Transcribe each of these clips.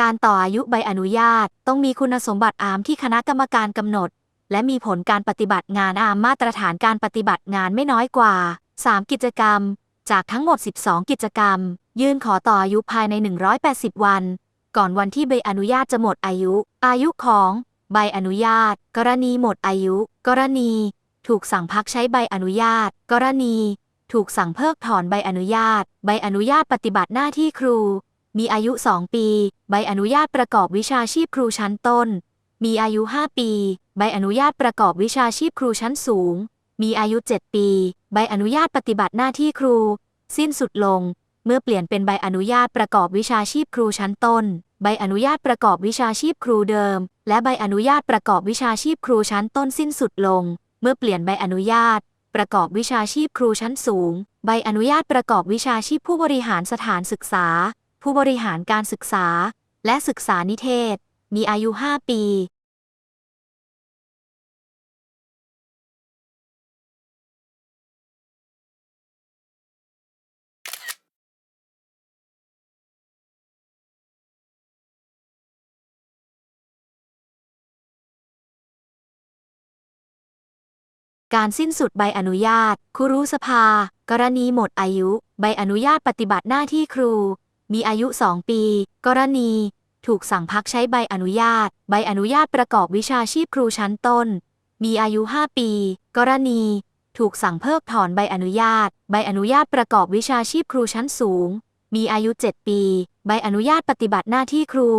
การต่ออายุใบอนุญาต ต้องมีคุณสมบัติอาร์มที่คณะกรรมการกำหนด และมีผลการปฏิบัติงานอาร์มมาตรฐานการปฏิบัติงานไม่น้อยกว่า 3 กิจกรรม จากทั้งหมด 12 กิจกรรม ยื่นขอต่ออายุภายใน 180 วัน ก่อนวันที่ใบอนุญาตจะหมดอายุ อายุของ ใบอนุญาต กรณีหมดอายุ กรณี ถูกสั่งพักใช้ใบอนุญาต กรณี ถูกสั่งเพิกถอนใบอนุญาต ใบอนุญาตปฏิบัติหน้าที่ครู มีอายุ 2 ปี ใบอนุญาตประกอบวิชาชีพครูชั้นต้น มีอายุ 5 ปี ใบอนุญาตประกอบวิชาชีพครูชั้นสูง มีอายุ 7 ปี ใบอนุญาตปฏิบัติหน้าที่ครู สิ้นสุดลง เมื่อเปลี่ยนเป็นใบอนุญาตประกอบวิชาชีพครูชั้นต้น ใบอนุญาตประกอบวิชาชีพครูเดิม และใบอนุญาตประกอบวิชาชีพครูชั้นต้นสิ้นสุดลง เมื่อเปลี่ยนใบอนุญาตประกอบวิชาชีพครูชั้นสูง ใบอนุญาตประกอบวิชาชีพผู้บริหารสถานศึกษา ผู้บริหารการศึกษา และศึกษานิเทศ มีอายุ 5 ปีการสิ้นสุดใบอนุญาต ครูสภา กรณีหมดอายุ ใบอนุญาตปฏิบัติหน้าที่ครู มีอายุ 2 ปี กรณี ถูกสั่งพักใช้ใบอนุญาต ใบอนุญาตประกอบวิชาชีพครูชั้นต้น มีอายุ 5 ปี กรณี ถูกสั่งเพิกถอนใบอนุญาต ใบอนุญาตประกอบวิชาชีพครูชั้นสูง มีอายุ 7 ปี ใบอนุญาตปฏิบัติหน้าที่ครู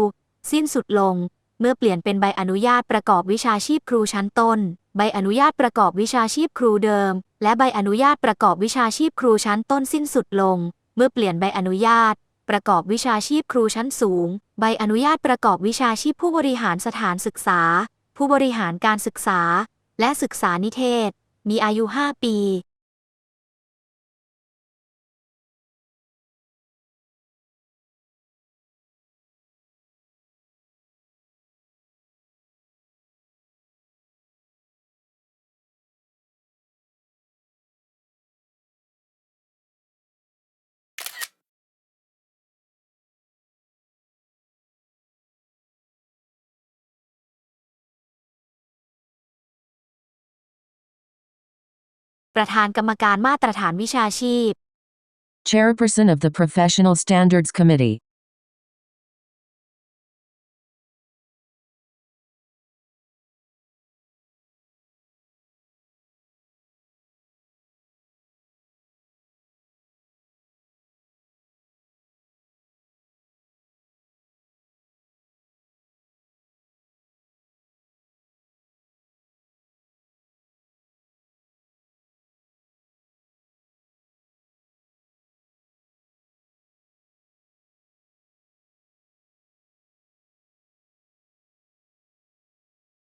สิ้นสุดลง เมื่อเปลี่ยนเป็นใบอนุญาตประกอบวิชาชีพครูชั้นต้น ใบอนุญาตประกอบวิชาชีพครูเดิม และใบอนุญาตประกอบวิชาชีพครูชั้นต้นสิ้นสุดลง เมื่อเปลี่ยนใบอนุญาต ประกอบวิชาชีพครูชั้นสูง ใบอนุญาตประกอบวิชาชีพผู้บริหารสถานศึกษา ผู้บริหารการศึกษา และศึกษานิเทศ มีอายุ 5 ปี ประธานกรรมการมาตรฐานวิชาชีพ Chairperson of the Professional Standards Committee.